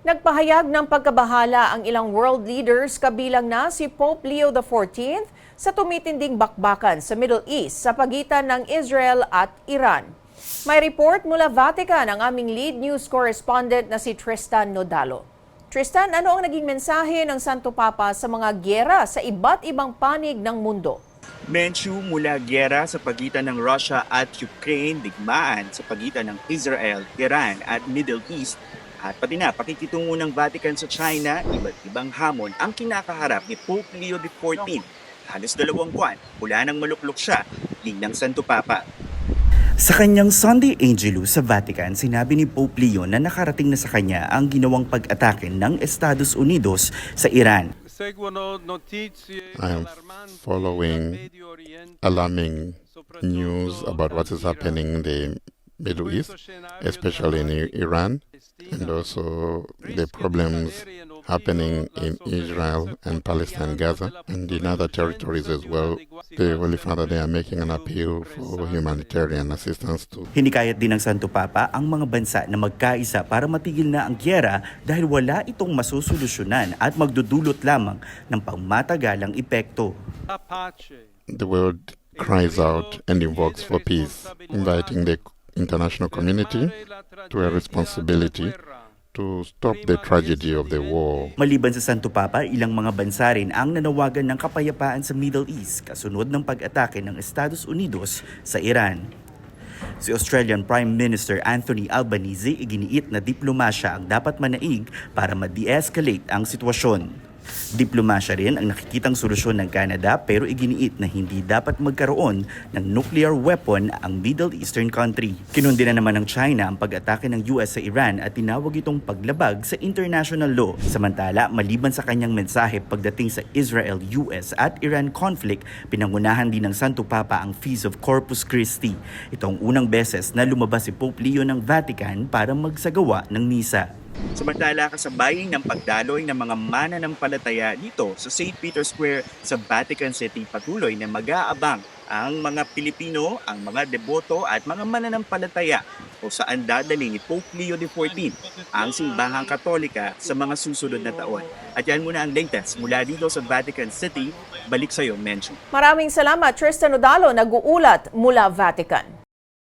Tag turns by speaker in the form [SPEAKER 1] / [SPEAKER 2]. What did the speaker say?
[SPEAKER 1] Nagpahayag ng pagkabahala ang ilang world leaders kabilang na si Pope Leo XIV sa tumitinding bakbakan sa Middle East sa pagitan ng Israel at Iran. May report mula Vatican ang aming lead news correspondent na si Tristan Nodalo. Tristan, ano ang naging mensahe ng Santo Papa sa mga gyera sa iba't ibang panig ng mundo?
[SPEAKER 2] Menchu mula gyera sa pagitan ng Russia at Ukraine, digmaan sa pagitan ng Israel, Iran at Middle East at pati na pakikitungo ng Vatican sa China, iba't ibang hamon ang kinakaharap ni Pope Leo XIV. Halos dalawang buwan, mula nang maluklok siya, ng Santo Papa.
[SPEAKER 3] Sa kanyang Sunday Angelus sa Vatican, sinabi ni Pope Leo na nakarating na sa kanya ang ginawang pag-atake ng Estados Unidos sa Iran.
[SPEAKER 4] I am following alarming news about what is happening in the Middle East, especially in Iran, and also the problems happening in Israel and Palestine, Gaza, and in other territories as well. The Holy Father, they are making an appeal for humanitarian assistance to
[SPEAKER 3] Hinikayat din ng Santo Papa ang mga bansa na magkaisa para matigil na ang gyera dahil wala itong masusolusyonan at magdudulot lamang ng pangmatagalang epekto.
[SPEAKER 4] The world cries out and invokes for peace, inviting the international community to a responsibility to stop the tragedy of the war.
[SPEAKER 3] Maliban sa Santo Papa, ilang mga bansa rin ang nanawagan ng kapayapaan sa Middle East kasunod ng pag-atake ng Estados Unidos sa Iran. Si Australian Prime Minister Anthony Albanese iginiit na diplomasya ang dapat manaig para ma-de-escalate ang sitwasyon. Diplomasya rin ang nakikitang solusyon ng Canada pero iginiit na hindi dapat magkaroon ng nuclear weapon ang Middle Eastern country. Kinundi na naman ng China ang pag-atake ng US sa Iran at tinawag itong paglabag sa international law. Samantala, maliban sa kanyang mensahe pagdating sa Israel-US at Iran conflict, pinangunahan din ng Santo Papa ang Feast of Corpus Christi. Ito ang unang beses na lumabas si Pope Leo ng Vatican para magsagawa ng misa.
[SPEAKER 2] Samantala kasabay ng pagdaloy ng mga mananampalataya dito sa St. Peter's Square sa Vatican City patuloy na mag-aabang ang mga Pilipino, ang mga deboto at mga mananampalataya kung saan dadali ni Pope Leo XIV ang simbahang katolika sa mga susunod na taon. At yan muna ang latest mula dito sa Vatican City. Balik sa iyo, Mention.
[SPEAKER 1] Maraming salamat, Tristan Nodalo, nag-uulat mula Vatican.